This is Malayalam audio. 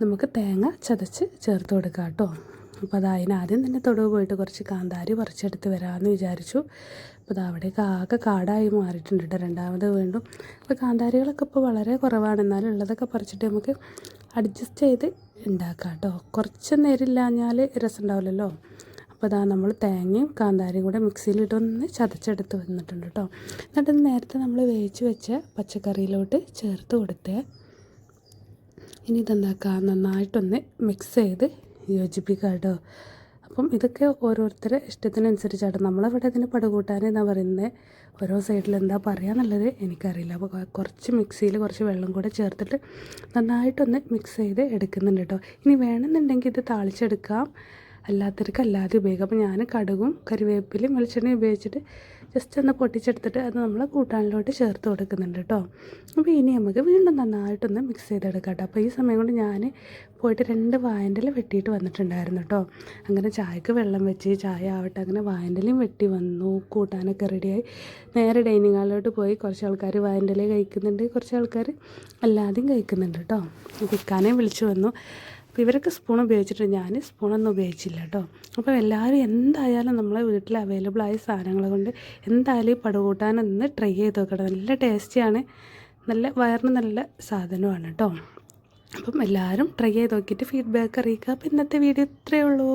നമുക്ക് തേങ്ങ ചതച്ച് ചേർത്ത് കൊടുക്കാം കേട്ടോ. അപ്പോൾ അത് തന്നെ തൊടുവ് പോയിട്ട് കുറച്ച് കാന്താരി പറിച്ചെടുത്ത് വരാമെന്ന് വിചാരിച്ചു. അപ്പോൾ അത് അവിടെയൊക്കെ ആകെ കാടായി മാറിയിട്ടുണ്ട് കേട്ടോ രണ്ടാമത് വീണ്ടും. അപ്പോൾ കാന്താരികളൊക്കെ ഇപ്പോൾ വളരെ കുറവാണ്. എന്നാലും ഉള്ളതൊക്കെ പറിച്ചിട്ട് നമുക്ക് അഡ്ജസ്റ്റ് ചെയ്ത് ഉണ്ടാക്കാം കേട്ടോ. കുറച്ച് നേരം ഇല്ലാഞ്ഞാൽ രസം ഉണ്ടാവില്ലല്ലോ. അപ്പോൾ അതാ നമ്മൾ തേങ്ങയും കാന്താരിയും കൂടെ മിക്സിയിലിട്ടൊന്ന് ചതച്ചെടുത്ത് വന്നിട്ടുണ്ട് കേട്ടോ. എന്നിട്ട് നേരത്തെ നമ്മൾ വേവിച്ച് വെച്ച പച്ചക്കറിയിലോട്ട് ചേർത്ത് കൊടുത്തേ ഇനി ഇതെന്താക്കുക നന്നായിട്ടൊന്ന് മിക്സ് ചെയ്ത് യോജിപ്പിക്കുക കേട്ടോ അപ്പം ഇതൊക്കെ ഓരോരുത്തരുടെ ഇഷ്ടത്തിനനുസരിച്ചാണ് നമ്മളിവിടെ ഇതിന് പടുകൂട്ടാൻ എന്നാ പറയുന്നത് ഓരോ സൈഡിൽ എന്താ പറയുക എന്നുള്ളത് എനിക്കറിയില്ല അപ്പോൾ കുറച്ച് മിക്സിയിൽ കുറച്ച് വെള്ളം കൂടെ ചേർത്തിട്ട് നന്നായിട്ടൊന്ന് മിക്സ് ചെയ്ത് എടുക്കുന്നുണ്ട് കേട്ടോ ഇനി വേണമെന്നുണ്ടെങ്കിൽ ഇത് താളിച്ചെടുക്കാം. അല്ലാത്തവർക്ക് അല്ലാതെ ഉപയോഗിക്കാം. അപ്പോൾ ഞാൻ കടുകും കറിവേപ്പിലയും വെളിച്ചെണ്ണയും ഉപയോഗിച്ചിട്ട് ജസ്റ്റ് ഒന്ന് പൊട്ടിച്ചെടുത്തിട്ട് അത് നമ്മൾ കൂട്ടാനിലോട്ട് ചേർത്ത് കൊടുക്കുന്നുണ്ട് കേട്ടോ. അപ്പോൾ ഇനി നമുക്ക് വീണ്ടും നന്നായിട്ടൊന്ന് മിക്സ് ചെയ്തെടുക്കാം കേട്ടോ. അപ്പോൾ ഈ സമയം കൊണ്ട് ഞാൻ പോയിട്ട് രണ്ട് വായന്റെല വെട്ടിയിട്ട് വന്നിട്ടുണ്ടായിരുന്നു കേട്ടോ. അങ്ങനെ ചായക്ക് വെള്ളം വെച്ച് ചായ ആവട്ടെ അങ്ങനെ വായന്റെലയും വെട്ടി വന്നു. കൂട്ടാനൊക്കെ റെഡിയായി നേരെ ഡൈനിങ് ഹാളിലോട്ട് പോയി. കുറച്ച് ആൾക്കാർ വായന്റെല കഴിക്കുന്നുണ്ട്. കുറച്ച് ആൾക്കാർ അല്ലാതെയും കഴിക്കുന്നുണ്ട് കേട്ടോ. വിൽക്കാനേ വിളിച്ചു വന്നു. അപ്പോൾ ഇവരൊക്കെ സ്പൂൺ ഉപയോഗിച്ചിട്ട് ഞാൻ സ്പൂണൊന്നും ഉപയോഗിച്ചില്ല കേട്ടോ അപ്പോൾ എല്ലാവരും എന്തായാലും നമ്മളെ വീട്ടിൽ അവൈലബിൾ ആയ സാധനങ്ങൾ കൊണ്ട് എന്തായാലും ഈ പടുകൂട്ടാനൊന്ന് ട്രൈ ചെയ്ത് നോക്കണം നല്ല ടേസ്റ്റിയാണ് നല്ല വയറിന് നല്ല സാധനമാണ് കേട്ടോ അപ്പം എല്ലാവരും ട്രൈ ചെയ്ത് നോക്കിയിട്ട് ഫീഡ്ബാക്ക് അറിയിക്കുക. അപ്പം ഇന്നത്തെ വീഡിയോ ഇത്രയേ ഉള്ളൂ.